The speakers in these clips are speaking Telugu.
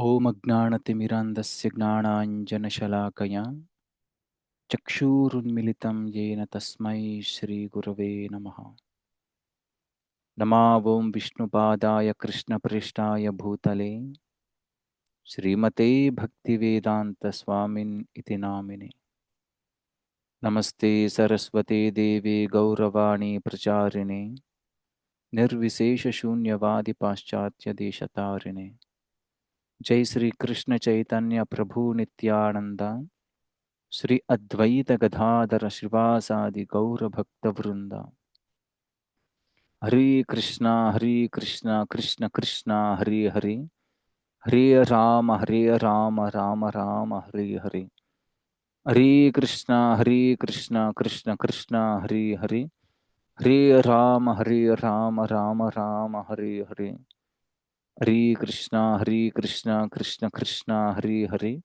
ॐ अज्ञानतिमिरान्धस्य ज्ञानाञ्जनशलाकया चक्षुरुन्मिलितं येन तस्मै श्रीगुरवे नमः। नमा ॐ विष्णुपादाय कृष्णपृष्ठाय भूतले श्रीमते भक्तिवेदान्तस्वामिन् इति नामिने। नमस्ते सरस्वते देवे गौरवाणी प्रचारिणे निर्विशेषशून्यवादि पाश्चात्यदेशतारिणे जय श्री कृष्ण चैतन्य प्रभु नित्यानंद। श्री अद्वैत गदाधर श्रीवासादि गौर भक्त वृंद। हरे कृष्णा हरे कृष्णा, कृष्ण कृष्णा, हरे हरे। हरे राम हरे राम राम राम, हरे हरे। हरे कृष्णा हरे कृष्णा, कृष्ण कृष्णा, हरे हरे। हरे राम हरे राम राम राम, हरे हरे। హరే కృష్ణ హరి కృష్ణ కృష్ణ కృష్ణ హరి హరే.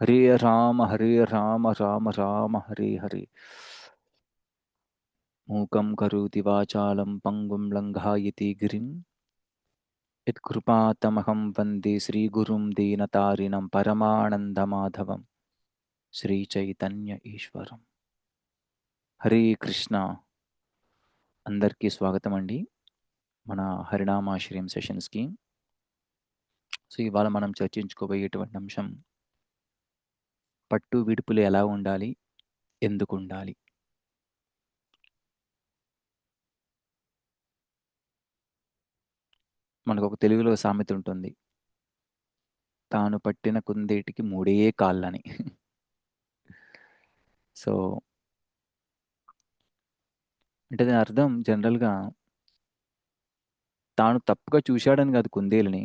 హరే రామ హరే రామ రామ రామ హరి హరే. మూకం కరోతి వాచాలం పంగుం లంఘాయతి గిరిం. యత్కృపాతమహం వందే శ్రీగురుం దీనతారిణం పరమానందమాధవం. శ్రీచైతన్య ఈశ్వరం. హరే కృష్ణ. అందరికీ స్వాగతం అండి మన హరినామాశ్రయం సెషన్స్కి సో ఇవాళ మనం చర్చించుకోబోయేటువంటి అంశం పట్టు విడుపులు ఎలా ఉండాలి? ఎందుకు ఉండాలి? మనకు ఒక తెలుగులో సామెత ఉంటుంది. తాను పట్టిన కుందేటికి మూడే కాళ్ళని. సో అంటే దాని అర్థం జనరల్గా తాను తప్పుగా చూశాడని కాదు కుందేలుని.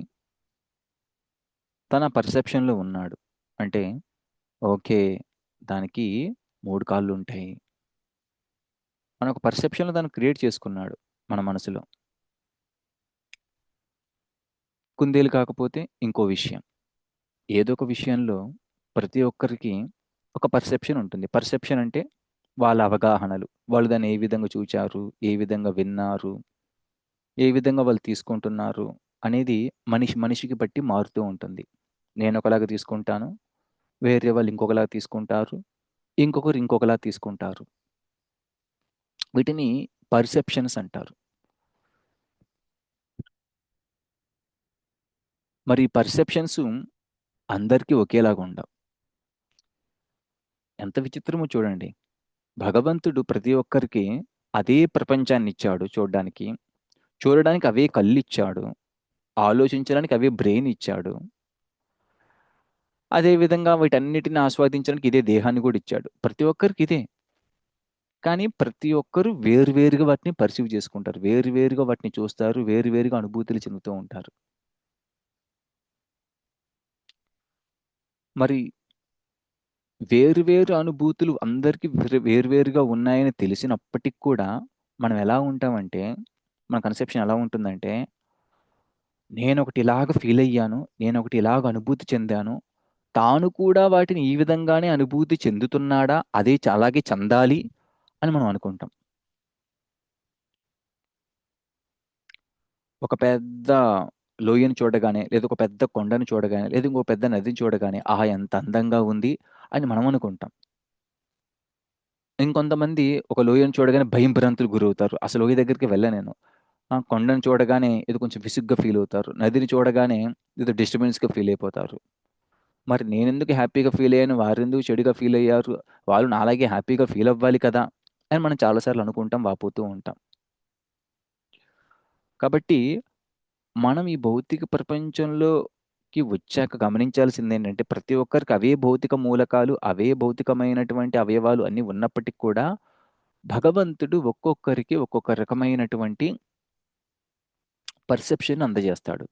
తన పర్సెప్షన్లో ఉన్నాడు. అంటే ఓకే దానికి మూడు కాళ్ళు ఉంటాయి. మన ఒక పర్సెప్షన్లో తను క్రియేట్ చేసుకున్నాడు మన మనసులో. కుందేలు కాకపోతే ఇంకో విషయం. ఏదో ఒక విషయంలో ప్రతి ఒక్కరికి ఒక పర్సెప్షన్ ఉంటుంది. పర్సెప్షన్ అంటే వాళ్ళ అవగాహనలు. వాళ్ళు దాన్ని ఏ విధంగా చూచారు ఏ విధంగా విన్నారు ఏ విధంగా వాళ్ళు తీసుకుంటున్నారు అనేది మనిషి మనిషికి బట్టి మారుతూ ఉంటుంది. నేను ఒకలాగా తీసుకుంటాను. వేరే వాళ్ళు ఇంకొకలాగా తీసుకుంటారు. ఇంకొకరు ఇంకొకలా తీసుకుంటారు. వీటిని పర్సెప్షన్స్ అంటారు. మరి పర్సెప్షన్స్ అందరికీ ఒకేలాగా ఉండవు. ఎంత విచిత్రమో చూడండి. భగవంతుడు ప్రతి ఒక్కరికి అదే ప్రపంచాన్ని ఇచ్చాడు చూడడానికి. చూడడానికి అవే కళ్ళు ఇచ్చాడు ఆలోచించడానికి అవే బ్రెయిన్ ఇచ్చాడు. అదేవిధంగా వీటన్నిటిని ఆస్వాదించడానికి ఇదే దేహాన్ని కూడా ఇచ్చాడు. ప్రతి ఒక్కరికి ఇదే. కానీ ప్రతి ఒక్కరు వేరువేరుగా వాటిని పర్సీవ్ చేసుకుంటారు. వేరువేరుగా వాటిని చూస్తారు. వేరువేరుగా అనుభూతులు చెందుతూ ఉంటారు. మరి వేరువేరు అనుభూతులు అందరికీ వేరువేరుగా ఉన్నాయని తెలిసినప్పటికి కూడా మనం ఎలా ఉంటామంటే మన కన్సెప్షన్ ఎలా ఉంటుందంటే నేను ఒకటి ఇలాగ ఫీల్ అయ్యాను. నేను ఒకటి ఇలాగ అనుభూతి చెందాను. తాను కూడా వాటిని ఈ విధంగానే అనుభూతి చెందుతున్నాడా అదే అలాగే చెందాలి అని మనం అనుకుంటాం. ఒక పెద్ద లోయను చూడగానే లేదా ఒక పెద్ద కొండను చూడగానే లేదా ఇంకో పెద్ద నదిని చూడగానే ఆహా ఎంత అందంగా ఉంది అని మనం అనుకుంటాం. ఇంకొంతమంది ఒక లోయను చూడగానే భయం భ్రాంతులు గురవుతారు. అసలు లోయ దగ్గరికి వెళ్ళ నేను. కొండను చూడగానే ఇది కొంచెం విసుగ్గా ఫీల్ అవుతారు. నదిని చూడగానే ఇది డిస్టర్బెన్స్గా ఫీల్ అయిపోతారు. మరి నేనెందుకు హ్యాపీగా ఫీల్ అయ్యాను? వారెందుకు చెడుగా ఫీల్ అయ్యారు? వాళ్ళు నాలాగే హ్యాపీగా ఫీల్ అవ్వాలి కదా? అని మనం చాలాసార్లు అనుకుంటాం వాపోతూ ఉంటాం. కాబట్టి మనం ఈ భౌతిక ప్రపంచంలోకి వచ్చాక గమనించాల్సింది ఏంటంటే ప్రతి ఒక్కరికి అవే భౌతిక మూలకాలు అవే భౌతికమైనటువంటి అవయవాలు అన్నీ ఉన్నప్పటికీ కూడా భగవంతుడు ఒక్కొక్కరికి ఒక్కొక్క రకమైనటువంటి పర్సెప్షన్ అందజేస్తాడు.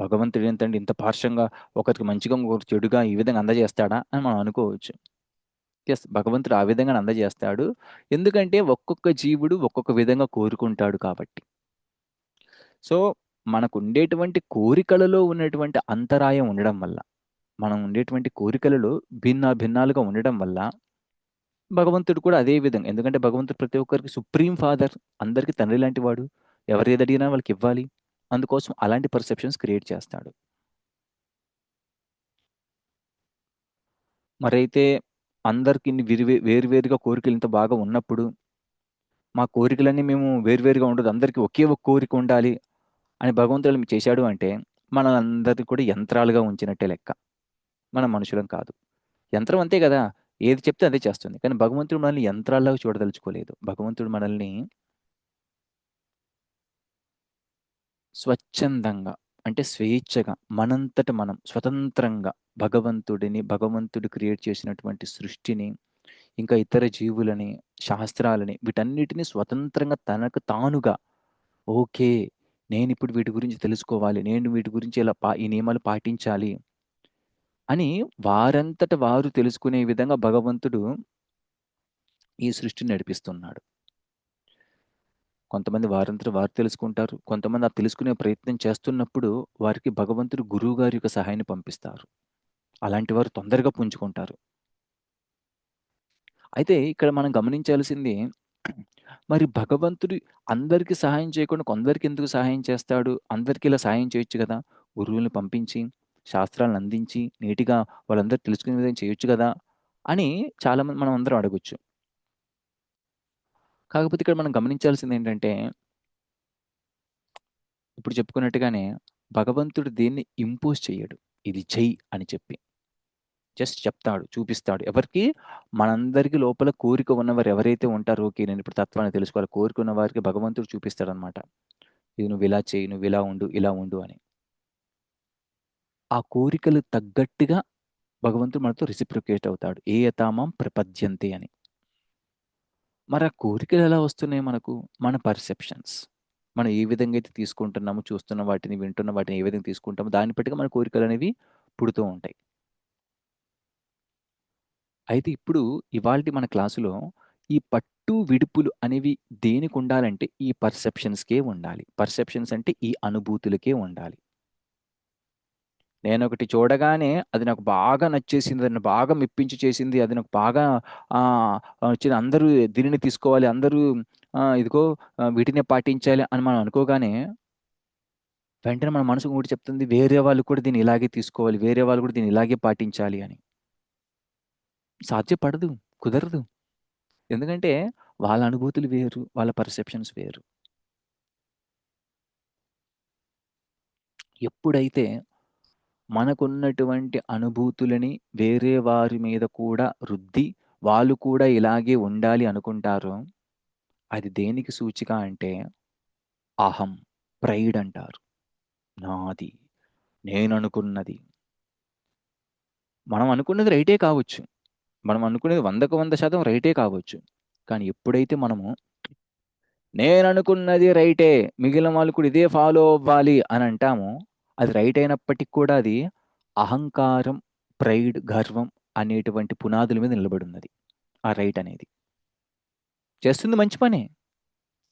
భగవంతుడు ఏంటంటే ఇంత పార్శ్వంగా ఒకరికి మంచిగా ఒకరు చెడుగా ఈ విధంగా అందజేస్తాడా అని మనం అనుకోవచ్చు. ఎస్ భగవంతుడు ఆ విధంగా అందజేస్తాడు. ఎందుకంటే ఒక్కొక్క జీవుడు ఒక్కొక్క విధంగా కోరుకుంటాడు కాబట్టి. సో మనకు ఉండేటువంటి కోరికలలో ఉన్నటువంటి అంతరాయం ఉండడం వల్ల మనం ఉండేటువంటి కోరికలలో భిన్న భిన్నాలుగా ఉండడం వల్ల భగవంతుడు కూడా అదే విధంగా ఎందుకంటే భగవంతుడు ప్రతి ఒక్కరికి సుప్రీం ఫాదర్ అందరికీ తండ్రి లాంటి వాడు. ఎవరు ఏది అడిగినా వాళ్ళకి ఇవ్వాలి. అందుకోసం అలాంటి పర్సెప్షన్స్ క్రియేట్ చేస్తాడు. మరైతే అందరికి విరివే వేరువేరుగా కోరికలు ఇంత బాగా ఉన్నప్పుడు మా కోరికలన్నీ మేము వేరువేరుగా ఉండదు అందరికీ ఒకే ఒక కోరిక ఉండాలి అని భగవంతుడు చేశాడు అంటే మనందరినీ కూడా యంత్రాలుగా ఉంచినట్టే లెక్క. మన మనుషులం కాదు. యంత్రం అంతే కదా ఏది చెప్తే అదే చేస్తుంది. కానీ భగవంతుడు మనల్ని యంత్రాల్లాగా చూడదలుచుకోలేదు. భగవంతుడు మనల్ని స్వచ్ఛందంగా అంటే స్వేచ్ఛగా మనంతట మనం స్వతంత్రంగా భగవంతుడిని భగవంతుడు క్రియేట్ చేసినటువంటి సృష్టిని ఇంకా ఇతర జీవులని శాస్త్రాలని వీటన్నిటిని స్వతంత్రంగా తనకు తానుగా ఓకే నేను ఇప్పుడు వీటి గురించి తెలుసుకోవాలి నేను వీటి గురించి ఇలా పా ఈ నియమాలు పాటించాలి అని వారంతట వారు తెలుసుకునే విధంగా భగవంతుడు ఈ సృష్టిని నడిపిస్తున్నాడు. కొంతమంది వారంతా వారు తెలుసుకుంటారు. కొంతమంది ఆ తెలుసుకునే ప్రయత్నం చేస్తున్నప్పుడు వారికి భగవంతుడు గురువు గారి యొక్క సహాయాన్ని పంపిస్తారు. అలాంటి వారు తొందరగా పుంజుకుంటారు. అయితే ఇక్కడ మనం గమనించాల్సింది మరి భగవంతుడు అందరికీ సహాయం చేయకుండా కొందరికి ఎందుకు సహాయం చేస్తాడు? అందరికీ ఇలా సహాయం చేయొచ్చు కదా? గురువుల్ని పంపించి శాస్త్రాలను అందించి నీటిగా వాళ్ళందరూ తెలుసుకునే విధంగా చేయొచ్చు కదా? అని చాలామంది మనం అందరం అడగొచ్చు. కాకపోతే ఇక్కడ మనం గమనించాల్సింది ఏంటంటే ఇప్పుడు చెప్పుకున్నట్టుగానే భగవంతుడు దేన్ని ఇంపోజ్ చేయడు ఇది చెయ్యి అని చెప్పి. జస్ట్ చెప్తాడు చూపిస్తాడు. ఎవరికి? మనందరికీ లోపల కోరిక ఉన్నవారు ఎవరైతే ఉంటారో ఓకే నేను ఇప్పుడు తత్వాన్ని తెలుసుకోవాలి. కోరిక ఉన్న వారికి భగవంతుడు చూపిస్తాడు అనమాట ఇది నువ్వు ఇలా చేయి నువ్వు ఇలా ఉండు ఇలా ఉండు అని. ఆ కోరికలు తగ్గట్టుగా భగవంతుడు మనతో రిసిప్రికేట్ అవుతాడు. ఏ యథామం ప్రపద్యంతే అని. మరి ఆ కోరికలు ఎలా వస్తున్నాయి మనకు? మన పర్సెప్షన్స్. మనం ఏ విధంగా అయితే తీసుకుంటున్నామో చూస్తున్న వాటిని వింటున్న వాటిని ఏ విధంగా తీసుకుంటామో దాన్ని బట్టిగా మన కోరికలు అనేవి పుడుతూ ఉంటాయి. అయితే ఇప్పుడు ఇవాళ మన క్లాసులో ఈ పట్టు విడుపులు అనేవి దేనికి ఉండాలంటే ఈ పర్సెప్షన్స్కే ఉండాలి. పర్సెప్షన్స్ అంటే ఈ అనుభూతులకే ఉండాలి. నేను ఒకటి చూడగానే అది నాకు బాగా నచ్చేసింది అది బాగా మెప్పించి చేసింది అది నాకు బాగా వచ్చింది. అందరూ దీనిని తీసుకోవాలి అందరూ ఇదిగో వీటినే పాటించాలి అని మనం అనుకోగానే వెంటనే మన మనసు కూడా చెప్తుంది వేరే వాళ్ళు కూడా దీన్ని ఇలాగే తీసుకోవాలి వేరే వాళ్ళు కూడా దీన్ని ఇలాగే పాటించాలి అని. సాధ్యపడదు కుదరదు. ఎందుకంటే వాళ్ళ అనుభూతులు వేరు వాళ్ళ పర్సెప్షన్స్ వేరు. ఎప్పుడైతే మనకున్నటువంటి అనుభూతులని వేరే వారి మీద కూడా రుద్ది వాళ్ళు కూడా ఇలాగే ఉండాలి అనుకుంటారో అది దేనికి సూచిక అంటే అహం ప్రైడ్ అంటారు. నాది నేను అనుకున్నది మనం అనుకున్నది రైటే కావచ్చు. మనం అనుకునేది వందకు వంద శాతం రైటే కావచ్చు. కానీ ఎప్పుడైతే మనము నేను అనుకున్నది రైటే మిగిలిన వాళ్ళు కూడా ఇదే ఫాలో అవ్వాలి అని అంటామో అది రైట్ అయినప్పటికీ కూడా అది అహంకారం ప్రైడ్ గర్వం అనేటువంటి పునాదుల మీద నిలబడి ఉన్నది ఆ రైట్ అనేది. చేస్తుంది మంచి పనే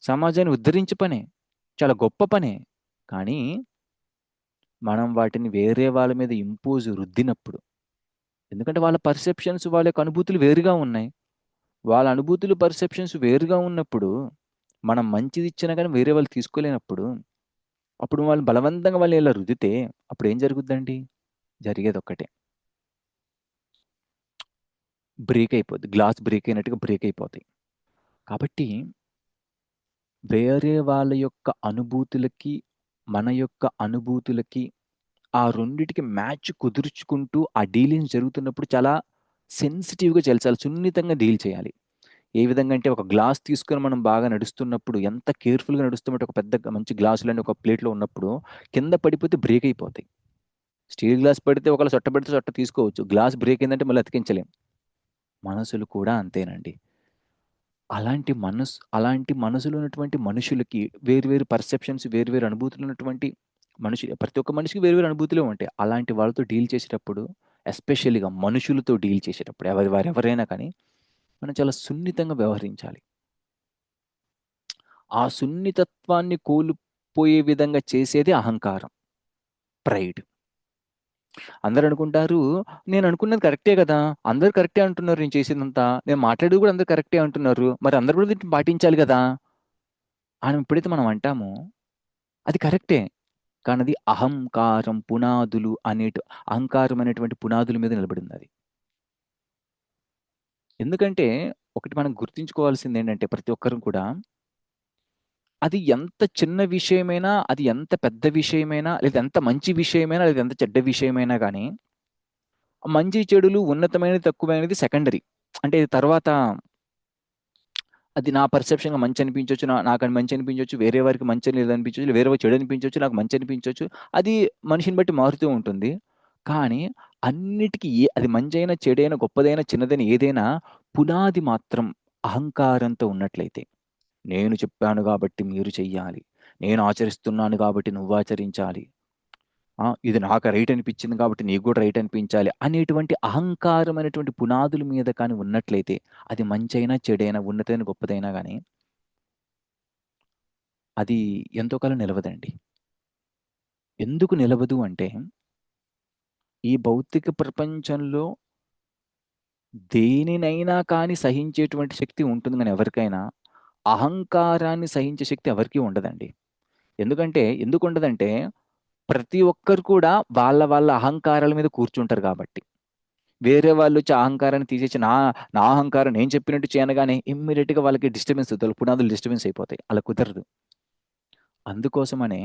సమాజాన్ని ఉద్ధరించే పనే చాలా గొప్ప పనే. కానీ మనం వాటిని వేరే వాళ్ళ మీద ఇంపోజ్ రుద్దినప్పుడు ఎందుకంటే వాళ్ళ పర్సెప్షన్స్ వాళ్ళ యొక్క అనుభూతులు వేరుగా ఉన్నాయి. వాళ్ళ అనుభూతులు పర్సెప్షన్స్ వేరుగా ఉన్నప్పుడు మనం మంచిది ఇచ్చినా కానీ వేరే వాళ్ళు తీసుకోలేనప్పుడు అప్పుడు వాళ్ళు బలవంతంగా వాళ్ళు ఇలా రుదితే అప్పుడు ఏం జరుగుద్దండి? జరిగేది ఒక్కటే బ్రేక్ అయిపోద్ది. గ్లాస్ బ్రేక్ అయినట్టుగా బ్రేక్ అయిపోతాయి. కాబట్టి వేరే వాళ్ళ యొక్క అనుభూతులకి మన యొక్క అనుభూతులకి ఆ రెండిటికి మ్యాచ్ కుదుర్చుకుంటూ ఆ డీలింగ్ జరుగుతున్నప్పుడు చాలా సెన్సిటివ్గా చేయాలి. చాలా సున్నితంగా డీల్ చేయాలి. ఏ విధంగా అంటే ఒక గ్లాస్ తీసుకొని మనం బాగా నడుస్తున్నప్పుడు ఎంత కేర్ఫుల్గా నడుస్తున్నట్టు ఒక పెద్ద మంచి గ్లాసులని ఒక ప్లేట్లో ఉన్నప్పుడు కింద పడిపోతే బ్రేక్ అయిపోతాయి. స్టీల్ గ్లాస్ పడితే ఒకవేళ చొట్ట పెడితే చొట్ట తీసుకోవచ్చు. గ్లాస్ బ్రేక్ అయిందంటే మళ్ళీ అతికించలేం. మనసులు కూడా అంతేనండి. అలాంటి మనసు అలాంటి మనసులో ఉన్నటువంటి మనుషులకి వేరు వేరు పర్సెప్షన్స్ వేరు వేరు అనుభూతులు ఉన్నటువంటి మనిషి ప్రతి ఒక్క మనిషికి వేరు వేరు ఉంటాయి. అలాంటి వాళ్ళతో డీల్ చేసేటప్పుడు ఎస్పెషల్లీగా మనుషులతో డీల్ చేసేటప్పుడు ఎవరి వారు ఎవరైనా కానీ మనం చాలా సున్నితంగా వ్యవహరించాలి. ఆ సున్నితత్వాన్ని కోల్పోయే విధంగా చేసేది అహంకారం. ప్రైడ్. అందరు అనుకుంటారు నేను అనుకున్నది కరెక్టే కదా అందరు కరెక్టే అంటున్నారు నేను చేసేదంతా నేను మాట్లాడేది కూడా అందరు కరెక్టే అంటున్నారు మరి అందరు కూడా దీన్ని పాటించాలి కదా? అని ఎప్పుడైతే మనం అంటామో అది కరెక్టే. కానీ అది అహంకారం పునాదులు అనేటు అహంకారం అనేటువంటి పునాదుల మీద నిలబడింది అది. ఎందుకంటే ఒకటి మనం గుర్తుంచుకోవాల్సింది ఏంటంటే ప్రతి ఒక్కరు కూడా అది ఎంత చిన్న విషయమైనా అది ఎంత పెద్ద విషయమైనా లేదా ఎంత మంచి విషయమైనా లేదా ఎంత చెడ్డ విషయమైనా కానీ మంచి చెడులు ఉన్నతమైనది తక్కువైనది సెకండరీ అంటే తర్వాత అది నా పర్సెప్షన్గా మంచి అనిపించవచ్చు నా నాకు మంచి అనిపించవచ్చు వేరే వారికి మంచి లేదు అనిపించవచ్చు వేరే వారికి చెడు అనిపించవచ్చు నాకు మంచి అనిపించవచ్చు అది మనిషిని బట్టి మారుతూ ఉంటుంది. కానీ అన్నిటికీ ఏ అది మంచైనా చెడైన గొప్పదైనా చిన్నదైన ఏదైనా పునాది మాత్రం అహంకారంతో ఉన్నట్లయితే నేను చెప్పాను కాబట్టి మీరు చెయ్యాలి. నేను ఆచరిస్తున్నాను కాబట్టి నువ్వు ఆచరించాలి. ఇది నాకు రైట్ అనిపించింది కాబట్టి నీకు కూడా రైట్ అనిపించాలి అనేటువంటి అహంకారమైనటువంటి పునాదుల మీద కానీ ఉన్నట్లయితే అది మంచైనా చెడైనా ఉన్నతైన గొప్పదైనా కానీ అది ఎంతో కాలం నిలవదండి. ఎందుకు నిలవదు అంటే ఈ భౌతిక ప్రపంచంలో దేనినైనా కానీ సహించేటువంటి శక్తి ఉంటుంది కానీ ఎవరికైనా అహంకారాన్ని సహించే శక్తి ఎవరికీ ఉండదండి. ఎందుకంటే ఎందుకు ఉండదంటే ప్రతి ఒక్కరు కూడా వాళ్ళ వాళ్ళ అహంకారాల మీద కూర్చుంటారు కాబట్టి. వేరే వాళ్ళు వచ్చి అహంకారాన్ని తీసేసి నా నా అహంకారం నేను చెప్పినట్టు చేయనగానే ఇమ్మీడియట్గా వాళ్ళకి డిస్టర్బెన్స్ అవుతాయి పునాదులు డిస్టర్బెన్స్ అయిపోతాయి. అలా కుదరదు. అందుకోసమనే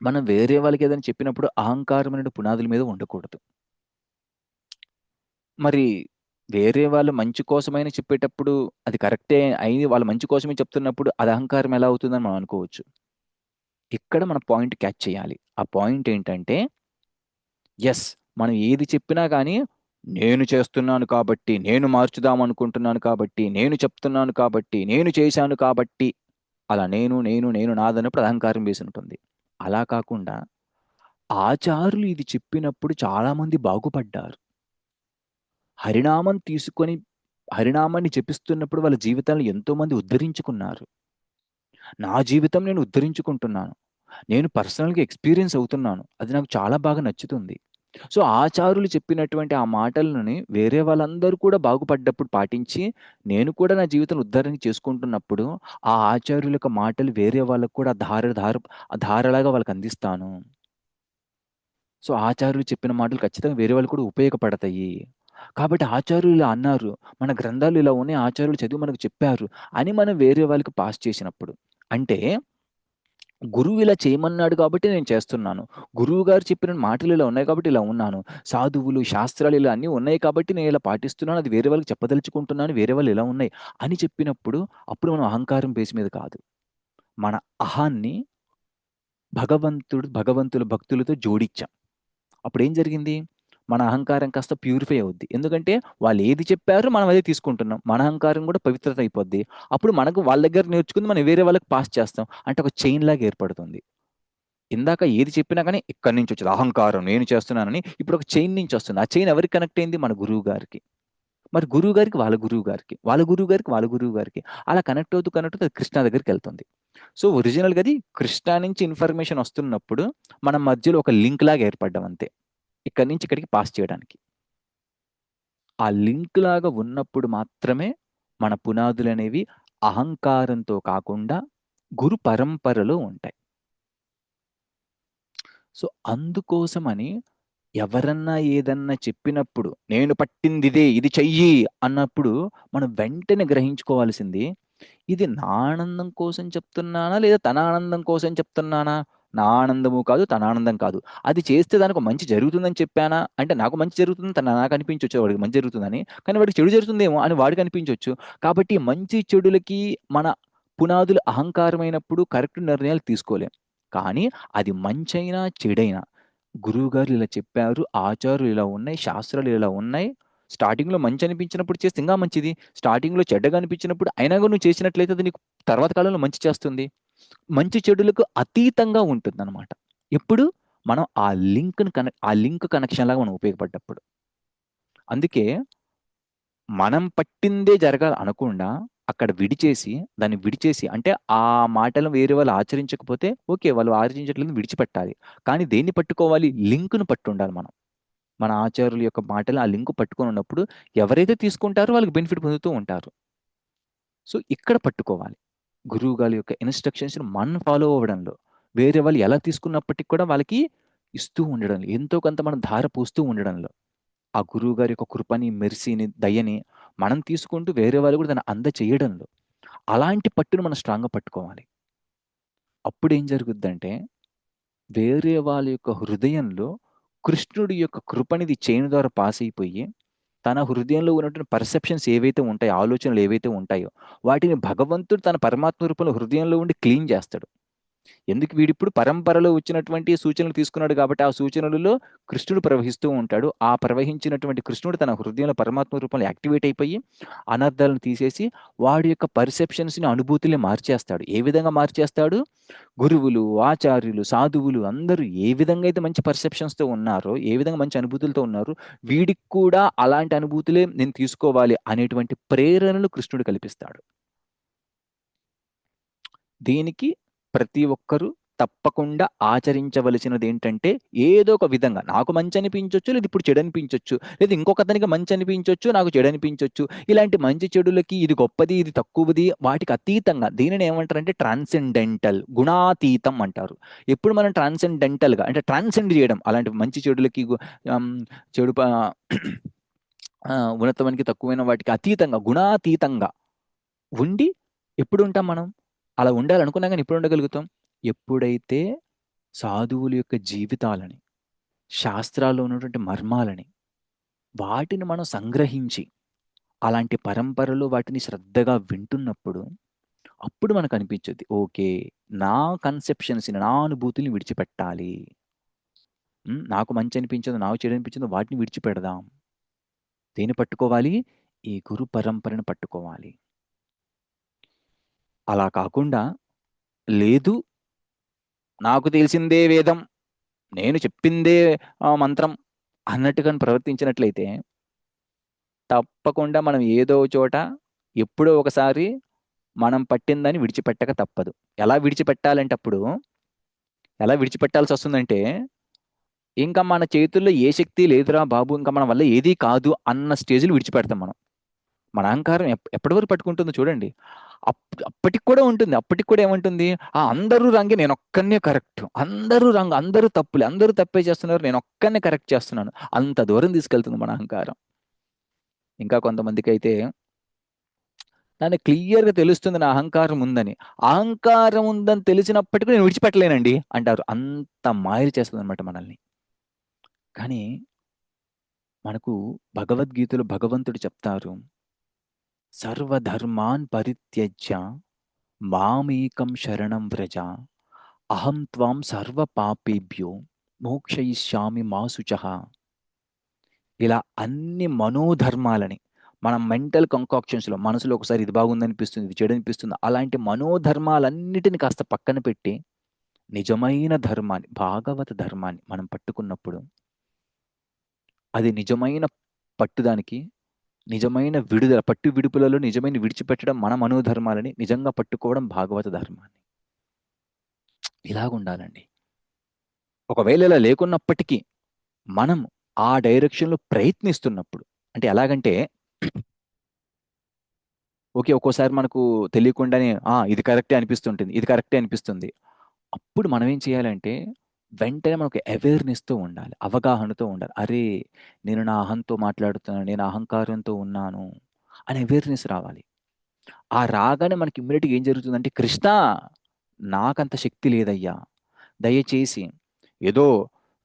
మనం వేరే వాళ్ళకి ఏదైనా చెప్పినప్పుడు అహంకారమైన పునాదుల మీద ఉండకూడదు. మరి వేరే వాళ్ళు మంచి కోసమైనా చెప్పేటప్పుడు అది కరెక్టే అయింది వాళ్ళ మంచి కోసమే చెప్తున్నప్పుడు అది అహంకారం ఎలా అవుతుందని మనం అనుకోవచ్చు. ఇక్కడ మన పాయింట్ క్యాచ్ చేయాలి. ఆ పాయింట్ ఏంటంటే ఎస్ మనం ఏది చెప్పినా కానీ నేను చేస్తున్నాను కాబట్టి నేను మార్చుదాం అనుకుంటున్నాను కాబట్టి నేను చెప్తున్నాను కాబట్టి నేను చేశాను కాబట్టి అలా నేను నేను నేను నాదన్నప్పుడు అహంకారం వేసి ఉంటుంది. అలా కాకుండా ఆచారులు ఇది చెప్పినప్పుడు చాలామంది బాగుపడ్డారు. హరినామం తీసుకొని హరినామాన్ని జపిస్తున్నప్పుడు వాళ్ళ జీవితాలను ఎంతోమంది ఉద్ధరించుకున్నారు. నా జీవితం నేను ఉద్ధరించుకుంటున్నాను. నేను పర్సనల్గా ఎక్స్పీరియన్స్ అవుతున్నాను. అది నాకు చాలా బాగా నచ్చుతుంది. సో ఆచారులు చెప్పినటువంటి ఆ మాటలని వేరే వాళ్ళందరూ కూడా బాగుపడ్డప్పుడు పాటించి నేను కూడా నా జీవితం ఉద్ధరణ చేసుకుంటున్నప్పుడు ఆ ఆచార్యుల యొక్క మాటలు వేరే వాళ్ళకు కూడా ధార ధార ధారలాగా వాళ్ళకి అందిస్తాను. సో ఆచార్యులు చెప్పిన మాటలు ఖచ్చితంగా వేరే వాళ్ళు కూడా ఉపయోగపడతాయి. కాబట్టి ఆచార్యులు ఇలా అన్నారు. మన గ్రంథాలు ఇలా ఉన్నాయి ఆచార్యులు చదివి మనకు చెప్పారు అని మనం వేరే వాళ్ళకి పాస్ చేసినప్పుడు. అంటే గురువు ఇలా చేయమన్నాడు కాబట్టి నేను చేస్తున్నాను. గురువు గారు చెప్పిన మాటలు ఇలా ఉన్నాయి కాబట్టి ఇలా ఉన్నాను. సాధువులు శాస్త్రాలు ఇలా అన్నీ ఉన్నాయి కాబట్టి నేను ఇలా పాటిస్తున్నాను. అది వేరే వాళ్ళకి చెప్పదలుచుకుంటున్నాను. వేరే వాళ్ళు ఇలా ఉన్నాయి అని చెప్పినప్పుడు అప్పుడు మనం అహంకారం బేస్ మీద కాదు. మన అహాన్ని భగవంతుడు భగవంతుల భక్తులతో జోడించాం. అప్పుడు ఏం జరిగింది? మన అహంకారం కాస్త ప్యూరిఫై అవుద్ది. ఎందుకంటే వాళ్ళు ఏది చెప్పారో మనం అదే తీసుకుంటున్నాం. మన అహంకారం కూడా పవిత్రత అయిపోద్ది. అప్పుడు మనకు వాళ్ళ దగ్గర నేర్చుకుంది మనం వేరే వాళ్ళకి పాస్ చేస్తాం. అంటే ఒక చైన్ లాగా ఏర్పడుతుంది. ఇందాక ఏది చెప్పినా కానీ ఇక్కడి నుంచి వచ్చింది అహంకారం నేను చేస్తున్నానని ఇప్పుడు ఒక చైన్ నుంచి వస్తుంది. ఆ చైన్ ఎవరికి కనెక్ట్ అయింది? మన గురువు గారికి. మరి గురువు గారికి వాళ్ళ గురువు గారికి. వాళ్ళ గురువు గారికి వాళ్ళ గురువు గారికి. అలా కనెక్ట్ అవుతూ కనెక్ట్ అవుతూ కృష్ణ దగ్గరికి వెళ్తుంది. సో ఒరిజినల్గా అది కృష్ణ నుంచి ఇన్ఫర్మేషన్ వస్తున్నప్పుడు మన మధ్యలో ఒక లింక్ లాగా ఏర్పడ్డం అంతే. ఇక్కడి నుంచి ఇక్కడికి పాస్ చేయడానికి. ఆ లింక్ లాగా ఉన్నప్పుడు మాత్రమే మన పునాదులు అనేవి అహంకారంతో కాకుండా గురు పరంపరలో ఉంటాయి. సో అందుకోసమని ఎవరన్నా ఏదన్నా చెప్పినప్పుడు నేను పట్టింది ఇదే ఇది చెయ్యి అన్నప్పుడు మనం వెంటనే గ్రహించుకోవాల్సింది ఇది నా ఆనందం కోసం చెప్తున్నానా లేదా తన ఆనందం కోసం చెప్తున్నానా? నా ఆనందము కాదు తన ఆనందం కాదు. అది చేస్తే దానికి మంచి జరుగుతుందని చెప్పానా? అంటే నాకు మంచి జరుగుతుంది తన నాకు అనిపించవచ్చు వాడికి మంచి జరుగుతుందని. కానీ వాడికి చెడు జరుగుతుందేమో అని వాడికి అనిపించవచ్చు కాబట్టి మంచి చెడులకి మన పునాదులు అహంకారమైనప్పుడు కరెక్ట్ నిర్ణయాలు తీసుకోలేం. కానీ అది మంచైనా చెడైనా గురువుగారు ఇలా చెప్పారు ఆచారులు ఇలా ఉన్నాయి శాస్త్రాలు ఇలా ఉన్నాయి. స్టార్టింగ్లో మంచి అనిపించినప్పుడు చేస్తే ఇంకా మంచిది. స్టార్టింగ్లో చెడ్డగా అనిపించినప్పుడు అయినా కూడా నువ్వు చేసినట్లయితే అది నీకు తర్వాత కాలంలో మంచి చేస్తుంది. మంచి చెడులకు అతీతంగా ఉంటుంది అనమాట ఎప్పుడు? మనం ఆ లింక్ను కనెక్ ఆ లింక్ కనెక్షన్ లాగా మనం ఉపయోగపడ్డప్పుడు. అందుకే మనం పట్టిందే జరగాలి అనకుండా అక్కడ విడిచేసి దాన్ని విడిచేసి అంటే ఆ మాటలు వేరే వాళ్ళు ఆచరించకపోతే ఓకే వాళ్ళు ఆచరించట్లేదు విడిచిపెట్టాలి. కానీ దేన్ని పట్టుకోవాలి? లింక్ను పట్టు ఉండాలి మనం. మన ఆచార్యుల యొక్క మాటలు ఆ లింక్ పట్టుకొని ఉన్నప్పుడు ఎవరైతే తీసుకుంటారో వాళ్ళకి బెనిఫిట్ పొందుతూ ఉంటారు. సో ఇక్కడ పట్టుకోవాలి. గురువు గారి యొక్క ఇన్స్ట్రక్షన్స్ని మనం ఫాలో అవ్వడంలో వేరే వాళ్ళు ఎలా తీసుకున్నప్పటికీ కూడా వాళ్ళకి ఇస్తూ ఉండడం ఎంతో కొంత మనం ధార పూస్తూ ఉండడంలో ఆ గురువు గారి యొక్క కృపని మెరిసిని దయని మనం తీసుకుంటూ వేరే వాళ్ళు కూడా దాన్ని అందచేయడంలో అలాంటి పట్టును మనం స్ట్రాంగ్గా పట్టుకోవాలి. అప్పుడు ఏం జరుగుద్దంటే వేరే వాళ్ళ యొక్క హృదయంలో కృష్ణుడి యొక్క కృపనిది చైన్ ద్వారా పాస్ అయిపోయి తన హృదయంలో ఉన్నటువంటి పర్సెప్షన్స్ ఏవైతే ఉంటాయో ఆలోచనలు ఏవైతే ఉంటాయో వాటిని భగవంతుడు తన పరమాత్మ రూపంలో హృదయంలో ఉండి క్లీన్ చేస్తాడు. ఎందుకు వీడిప్పుడు పరంపరలో వచ్చినటువంటి సూచనలు తీసుకున్నాడు కాబట్టి ఆ సూచనలలో కృష్ణుడు ప్రవహిస్తూ ఉంటాడు. ఆ ప్రవహించినటువంటి కృష్ణుడు తన హృదయంలో పరమాత్మ రూపంలో యాక్టివేట్ అయిపోయి అనర్థాలను తీసేసి వాడి యొక్క పర్సెప్షన్స్ని అనుభూతులే మార్చేస్తాడు. ఏ విధంగా మార్చేస్తాడు? గురువులు ఆచార్యులు సాధువులు అందరూ ఏ విధంగా అయితే మంచి పర్సెప్షన్స్తో ఉన్నారో ఏ విధంగా మంచి అనుభూతులతో ఉన్నారో వీడికి కూడా అలాంటి అనుభూతులే నేను తీసుకోవాలి అనేటువంటి ప్రేరణలు కృష్ణుడు కల్పిస్తాడు. దీనికి ప్రతి ఒక్కరూ తప్పకుండా ఆచరించవలసినది ఏంటంటే ఏదో ఒక విధంగా నాకు మంచి అనిపించవచ్చు లేదు ఇప్పుడు చెడు అనిపించవచ్చు లేదు ఇంకొకతనికి మంచి అనిపించవచ్చు నాకు చెడు అనిపించవచ్చు ఇలాంటి మంచి చెడులకి ఇది గొప్పది ఇది తక్కువది వాటికి అతీతంగా దీనిని ఏమంటారంటే ట్రాన్సెండెంటల్ గుణాతీతం అంటారు. ఎప్పుడు మనం ట్రాన్సెండెంటల్గా అంటే ట్రాన్సెండ్ చేయడం అలాంటి మంచి చెడులకి చెడు ప- ఉన్నతమానికి తక్కువైన వాటికి అతీతంగా గుణాతీతంగా ఉండి ఎప్పుడు ఉంటాం మనం? అలా ఉండాలనుకున్నా కానీ ఎప్పుడు ఉండగలుగుతాం? ఎప్పుడైతే సాధువుల యొక్క జీవితాలని శాస్త్రాల్లో ఉన్నటువంటి మర్మాలని వాటిని మనం సంగ్రహించి అలాంటి పరంపరలో వాటిని శ్రద్ధగా వింటున్నప్పుడు అప్పుడు మనకు అనిపించద్ది ఓకే నా కన్సెప్షన్స్ని నా అనుభూతుల్ని విడిచిపెట్టాలి. నాకు మంచి అనిపించదు నాకు చెడు అనిపించదు వాటిని విడిచిపెడదాం. దేని పట్టుకోవాలి? ఈ గురు పరంపరను పట్టుకోవాలి. అలా కాకుండా లేదు నాకు తెలిసిందే వేదం నేను చెప్పిందే మంత్రం అన్నట్టుగా ప్రవర్తించినట్లయితే తప్పకుండా మనం ఏదో చోట ఎప్పుడో ఒకసారి మనం పట్టిందని విడిచిపెట్టక తప్పదు. ఎలా విడిచిపెట్టాలంటే అప్పుడు ఎలా విడిచిపెట్టాల్సి వస్తుందంటే ఇంకా మన చేతుల్లో ఏ శక్తి లేదురా బాబు ఇంకా మన వల్ల ఏదీ కాదు అన్న స్టేజ్లు విడిచిపెడతాం మనం. మన అహంకారం ఎప్పటివరకు ఎప్పటి వరకు పట్టుకుంటుందో చూడండి. అప్పటికి కూడా ఉంటుంది. అప్పటికి కూడా ఏమంటుంది? ఆ అందరూ రంగే నేను ఒక్కనే కరెక్ట్. అందరూ రంగు అందరూ తప్పులే అందరూ తప్పే చేస్తున్నారు నేను ఒక్కనే కరెక్ట్ చేస్తున్నాను. అంత దూరం తీసుకెళ్తుంది మన అహంకారం. ఇంకా కొంతమందికి అయితే దాన్ని క్లియర్గా తెలుస్తుంది నా అహంకారం ఉందని. అహంకారం ఉందని తెలిసినప్పటికీ నేను విడిచిపెట్టలేనండి అంటారు. అంత మాయలు చేస్తుంది అనమాట మనల్ని. కానీ మనకు భగవద్గీతలో భగవంతుడు చెప్తారు సర్వధర్మాన్ పరిత్యజ్య మామేకం శరణం వ్రజ అహం త్వాం సర్వ పాపేభ్యో మోక్షయిష్యామి మాసుచ. ఇలా అన్ని మనోధర్మాలని మన మెంటల్ కంకాక్షన్స్లో మనసులో ఒకసారి ఇది బాగుందనిపిస్తుంది ఇది చెడు అనిపిస్తుంది అలాంటి మనోధర్మాలన్నిటిని కాస్త పక్కన పెట్టి నిజమైన ధర్మాన్ని భాగవత ధర్మాన్ని మనం పట్టుకున్నప్పుడు అది నిజమైన పట్టుదానికి నిజమైన విడుదల పట్టు విడుపులలో నిజమైన విడిచిపెట్టడం మన మనోధర్మాలని నిజంగా పట్టుకోవడం భాగవత ధర్మాన్ని. ఇలాగుండాలండి. ఒకవేళ ఇలా లేకున్నప్పటికీ మనం ఆ డైరెక్షన్లో ప్రయత్నిస్తున్నప్పుడు అంటే ఎలాగంటే ఓకే ఒక్కోసారి మనకు తెలియకుండానే ఇది కరెక్టే అనిపిస్తుంటుంది ఇది కరెక్టే అనిపిస్తుంది. అప్పుడు మనం ఏం చేయాలంటే వెంటనే మనకు అవేర్నెస్తో ఉండాలి అవగాహనతో ఉండాలి. అరే నేను నా అహంతో మాట్లాడుతున్నాను నేను అహంకారంతో ఉన్నాను అని అవేర్నెస్ రావాలి. ఆ రాగానే మనకి ఇమ్మీడియట్గా ఏం జరుగుతుందంటే కృష్ణ నాకంత శక్తి లేదయ్యా. దయచేసి ఏదో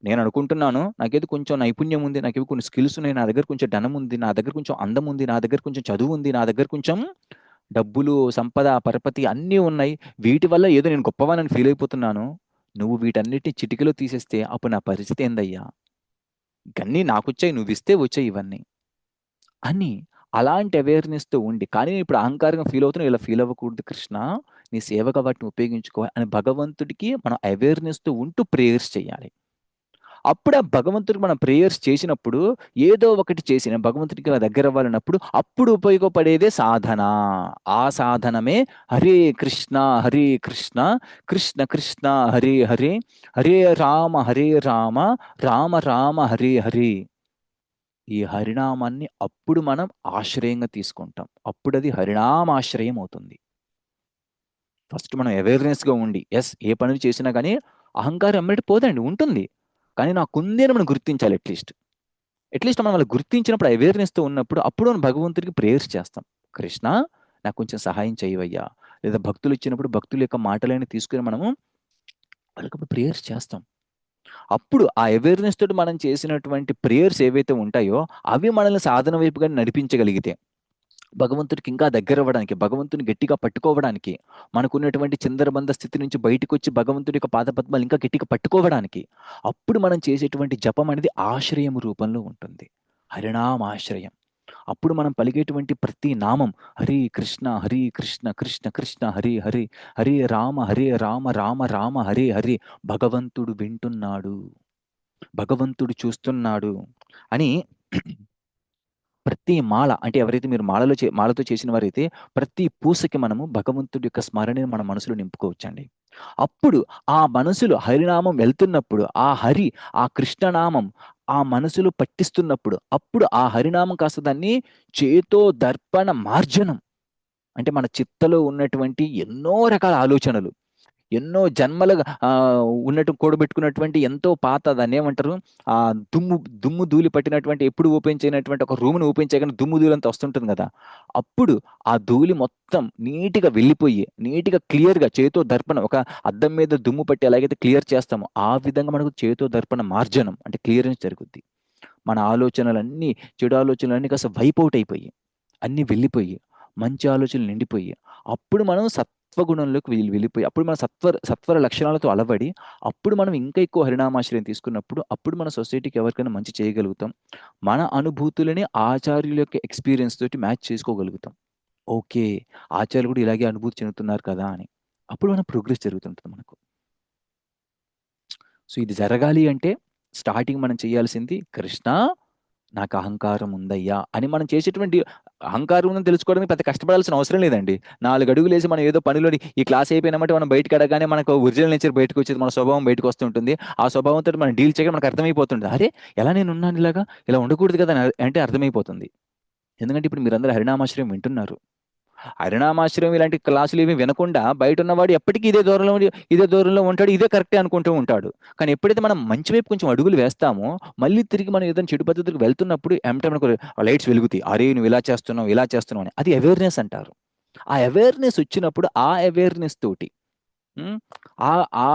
నేను అనుకుంటున్నాను నాకేదో కొంచెం నైపుణ్యం ఉంది నాకేదో కొన్ని స్కిల్స్ ఉన్నాయి నా దగ్గర కొంచెం ధనం ఉంది నా దగ్గర కొంచెం అందం ఉంది నా దగ్గర కొంచెం చదువు ఉంది నా దగ్గర కొంచెం డబ్బులు సంపద పరపతి అన్నీ ఉన్నాయి. వీటి వల్ల ఏదో నేను గొప్పవానని ఫీల్ అయిపోతున్నాను. నువ్వు వీటన్నిటిని చిటికలో తీసేస్తే అప్పుడు నా పరిస్థితి ఏందయ్యా? ఇవన్నీ నాకు వచ్చాయి నువ్వు ఇస్తే వచ్చాయి ఇవన్నీ అని అలాంటి అవేర్నెస్తో ఉండి కానీ నేను ఇప్పుడు అహంకారంగా ఫీల్ అవుతున్నావు ఇలా ఫీల్ అవ్వకూడదు కృష్ణ నీ సేవగా వాటిని ఉపయోగించుకో అని భగవంతుడికి మనం అవేర్నెస్తో ఉంటూ ప్రేయర్స్ చేయాలి. అప్పుడు ఆ భగవంతుడికి మనం ప్రేయర్స్ చేసినప్పుడు ఏదో ఒకటి చేసిన భగవంతుడికి దగ్గర అవ్వాలన్నప్పుడు అప్పుడు ఉపయోగపడేదే సాధన. ఆ సాధనమే హరే కృష్ణ హరే కృష్ణ కృష్ణ కృష్ణ హరే హరే హరే రామ హరే రామ రామ రామ హరే హరే. ఈ హరినామాన్ని అప్పుడు మనం ఆశ్రయంగా తీసుకుంటాం. అప్పుడు అది హరినామాశ్రయం అవుతుంది. ఫస్ట్ మనం అవేర్నెస్గా ఉండి ఎస్ ఏ పనులు చేసినా కానీ అహంకారం అమ్మటి పోదండి ఉంటుంది. కానీ నాకుంది అని మనం గుర్తించాలి అట్లీస్ట్ అట్లీస్ట్ మనం వాళ్ళు గుర్తించినప్పుడు అవేర్నెస్తో ఉన్నప్పుడు అప్పుడు మనం భగవంతుడికి ప్రేయర్స్ చేస్తాం. కృష్ణ నాకు కొంచెం సహాయం చేయవయ్యా. లేదా భక్తులు ఇచ్చినప్పుడు భక్తుల యొక్క మాటలని తీసుకుని మనము వాళ్ళకప్పుడు ప్రేయర్స్ చేస్తాం. అప్పుడు ఆ అవేర్నెస్ తోటి మనం చేసినటువంటి ప్రేయర్స్ ఏవైతే ఉంటాయో అవి మనల్ని సాధన వైపుగా నడిపించగలిగితే భగవంతుడికి ఇంకా దగ్గర అవ్వడానికి భగవంతుని గట్టిగా పట్టుకోవడానికి మనకున్నటువంటి చందరబంధ స్థితి నుంచి బయటకు వచ్చి భగవంతుడి యొక్క పాదపద్మాలు ఇంకా గట్టిగా పట్టుకోవడానికి అప్పుడు మనం చేసేటువంటి జపం అనేది ఆశ్రయం రూపంలో ఉంటుంది. హరినామాశ్రయం అప్పుడు మనం పలిగేటువంటి ప్రతి నామం హరి కృష్ణ హరి కృష్ణ కృష్ణ కృష్ణ హరి హరి హరి రామ హరే రామ రామ రామ హరే హరి భగవంతుడు వింటున్నాడు భగవంతుడు చూస్తున్నాడు అని ప్రతి మాల అంటే ఎవరైతే మీరు మాలలో చే మాలతో చేసిన వారైతే ప్రతి పూసకి మనము భగవంతుడి యొక్క స్మరణని మన మనసులో నింపుకోవచ్చండి. అప్పుడు ఆ మనసులో హరినామం వెళ్తున్నప్పుడు ఆ హరి ఆ కృష్ణనామం ఆ మనసులో పట్టిస్తున్నప్పుడు అప్పుడు ఆ హరినామం కాస్త దాన్ని చేతో దర్పణ మార్జనం. అంటే మన చిత్తలో ఉన్నటువంటి ఎన్నో రకాల ఆలోచనలు. ఎన్నో జన్మలుగా ఉన్నట్టు కూడబెట్టుకున్నటువంటి ఎంతో పాత దాన్ని ఏమంటారు? ఆ దుమ్ము దుమ్ము ధూళి పట్టినటువంటి ఎప్పుడు ఓపెన్ చేయనటువంటి ఒక రూమ్ని ఓపెన్ చేయగానే దుమ్ము ధూళి అంతా వస్తుంటుంది కదా! అప్పుడు ఆ ధూళి మొత్తం నీట్గా వెళ్ళిపోయి నీట్గా క్లియర్గా చేతో దర్పణం ఒక అద్దం మీద దుమ్ము పట్టి ఎలాగైతే క్లియర్ చేస్తామో ఆ విధంగా మనకు చేతో దర్పణ మార్జనం అంటే క్లియరెన్స్ జరుగుద్ది. మన ఆలోచనలన్నీ చెడు ఆలోచనలన్నీ కాస్త వైప్ అవుట్ అయిపోయి అన్నీ వెళ్ళిపోయి మంచి ఆలోచనలు నిండిపోయి అప్పుడు మనం సత్ సత్వగుణంలోకి వెళ్ళి వెళ్ళిపోయి అప్పుడు మన సత్వర సత్వర లక్షణాలతో అలవడి అప్పుడు మనం ఇంకా ఎక్కువ హరినామాశ్రయం తీసుకున్నప్పుడు అప్పుడు మన సొసైటీకి ఎవరికైనా మంచి చేయగలుగుతాం. మన అనుభూతులని ఆచార్యుల యొక్క ఎక్స్పీరియన్స్ తోటి మ్యాచ్ చేసుకోగలుగుతాం. ఓకే ఆచార్యులు కూడా ఇలాగే అనుభూతి చెందుతున్నారు కదా అని. అప్పుడు మన ప్రోగ్రెస్ జరుగుతుంటుంది మనకు. సో ఇది జరగాలి అంటే స్టార్టింగ్ మనం చేయాల్సింది కృష్ణ నాకు అహంకారం ఉందయ్యా అని మనం చేసేటువంటి అహంకారం ఉందని తెలుసుకోవడానికి పెద్ద కష్టపడాల్సిన అవసరం లేదండి. నాలుగు అడుగులు వేసి మనం ఏదో పనిలోని ఈ క్లాస్ అయిపోయినామంటే మనం బయటకు అడగానే మనకు ఒరిజినల్ నేచర్ బయటకు వచ్చేది మన స్వభావం బయటకు వస్తుంటుంది. ఆ స్వభావంతో మనం డీల్ చేయడం మనకు అర్థమైపోతుంది అరే ఎలా నేను ఉన్నాను ఇలాగా? ఇలా ఉండకూడదు కదా అంటే అర్థమైపోతుంది. ఎందుకంటే ఇప్పుడు మీరందరూ హరినామాశ్రయం వింటున్నారు. హరినామాశ్రయం ఇలాంటి క్లాసులు ఏమి వినకుండా బయట ఉన్నవాడు ఎప్పటికీ ఇదే దూరంలో ఇదే దూరంలో ఉంటాడు ఇదే కరెక్టే అనుకుంటూ ఉంటాడు. కానీ ఎప్పుడైతే మనం మంచి వైపు కొంచెం అడుగులు వేస్తామో మళ్ళీ తిరిగి మనం ఏదైనా చెడు పద్ధతికి వెళ్తున్నప్పుడు ఎంటే మనకు లైట్స్ వెలుగుతాయి. అరే నువ్వు ఇలా చేస్తున్నావు ఇలా చేస్తున్నావు అని. అది అవేర్నెస్ అంటారు. ఆ అవేర్నెస్ వచ్చినప్పుడు ఆ అవేర్నెస్ తోటి ఆ ఆ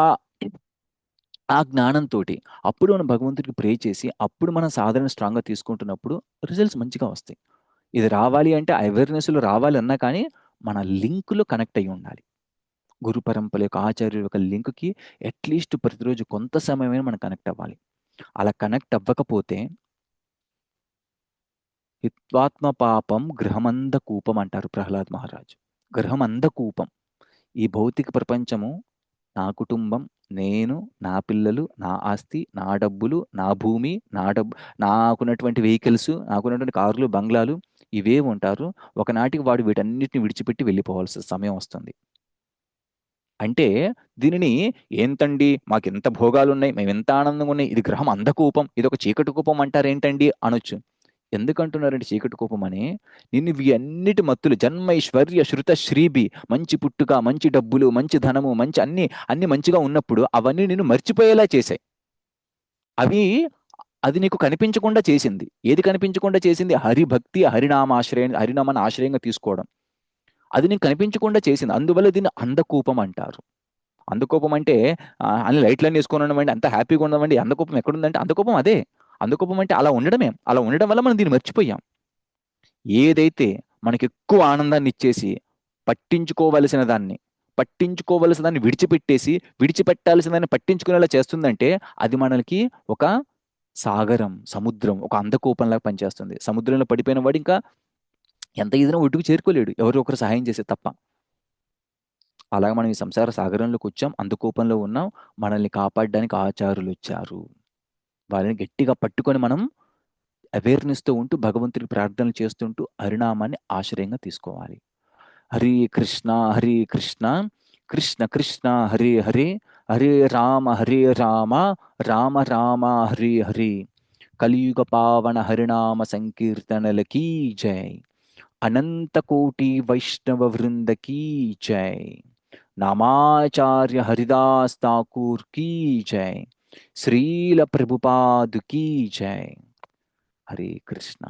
ఆ జ్ఞానంతో అప్పుడు మనం భగవంతుడికి ప్రే చేసి అప్పుడు మనం సాధన స్ట్రాంగ్గా తీసుకుంటున్నప్పుడు రిజల్ట్స్ మంచిగా వస్తాయి. ఇది రావాలి అంటే అవేర్నెస్లు రావాలన్నా కానీ మన లింకులు కనెక్ట్ అయ్యి ఉండాలి. గురు పరంపర యొక్క ఆచార్యుల యొక్క లింక్కి అట్లీస్ట్ ప్రతిరోజు కొంత సమయమైనా మనం కనెక్ట్ అవ్వాలి. అలా కనెక్ట్ అవ్వకపోతే హిత్వాత్మ పాపం గ్రహమంద కూపం అంటారు ప్రహ్లాద్ మహారాజు. గ్రహమంద కూపం. ఈ భౌతిక ప్రపంచము నా కుటుంబం నేను నా పిల్లలు నా ఆస్తి నా డబ్బులు నా భూమి నా డబ్బు నాకున్నటువంటి వెహికల్స్ నాకున్నటువంటి కార్లు బంగ్లాలు ఇవే ఉంటారు. ఒకనాటికి వాడు వీటన్నిటిని విడిచిపెట్టి వెళ్ళిపోవాల్సిన సమయం వస్తుంది. అంటే దీనిని ఏంతండి? మాకు ఎంత భోగాలు ఉన్నాయి మేము ఎంత ఆనందంగా ఉన్నాయి ఇది గ్రహం అందకూపం. ఇది ఒక చీకటి కూపం అంటారేంటండి? అనొచ్చు. ఎందుకంటున్నారంటే చీకటి కోపం అని నిన్ను ఇవి అన్నిటి మత్తులు జన్మైశ్వర్య శృత శ్రీబి మంచి పుట్టుక మంచి డబ్బులు మంచి ధనము మంచి అన్ని అన్ని మంచిగా ఉన్నప్పుడు అవన్నీ నిన్ను మర్చిపోయేలా చేశాయి. అవి అది నీకు కనిపించకుండా చేసింది. ఏది కనిపించకుండా చేసింది? హరిభక్తి హరినామాశ్రయం హరినామాన్ని ఆశ్రయంగా తీసుకోవడం. అది నీకు కనిపించకుండా చేసింది. అందువల్ల దీన్ని అందకూపం అంటారు. అందుకోపం అంటే అన్ని లైట్లన్నీ వేసుకొని ఉండమండి అంత హ్యాపీగా ఉండమండి అందకోపం ఎక్కడుందంటే అందకోపం అదే. అందుకోపం అంటే అలా ఉండడమే. అలా ఉండడం వల్ల మనం దీన్ని మర్చిపోయాం. ఏదైతే మనకి ఎక్కువ ఆనందాన్ని ఇచ్చేసి పట్టించుకోవలసిన దాన్ని పట్టించుకోవలసిన దాన్ని విడిచిపెట్టేసి విడిచిపెట్టాల్సిన దాన్ని పట్టించుకునేలా చేస్తుందంటే అది మనకి ఒక సాగరం సముద్రం ఒక అందకూపంలాగా పనిచేస్తుంది. సముద్రంలో పడిపోయిన వాడు ఇంకా ఎంత ఈదినా ఒడ్డుకు చేరుకోలేడు. ఎవరు ఒకరు సహాయం చేసే తప్ప. అలాగే మనం ఈ సంసార సాగరంలోకి వచ్చాం. అందుకోపంలో ఉన్నాం. మనల్ని కాపాడడానికి ఆచారులు వచ్చారు. వాళ్ళని గట్టిగా పట్టుకొని మనం అవేర్నెస్తో ఉంటూ భగవంతుడికి ప్రార్థనలు చేస్తుంటూ హరినామాన్ని ఆశ్రయంగా తీసుకోవాలి. హరి కృష్ణ హరి కృష్ణ కృష్ణ కృష్ణ హరి హరి హరే రామ హరే రామ రామ రామ హరి హరి కలియుగ పావన హరినామ సంకీర్తనలకి జై అనంత కోటి వైష్ణవ వృందకి జై నామాచార్య హరిదాస్ ఠాకూర్ కీ జై శ్రీల ప్రభుపాదు కీ జై హరే కృష్ణ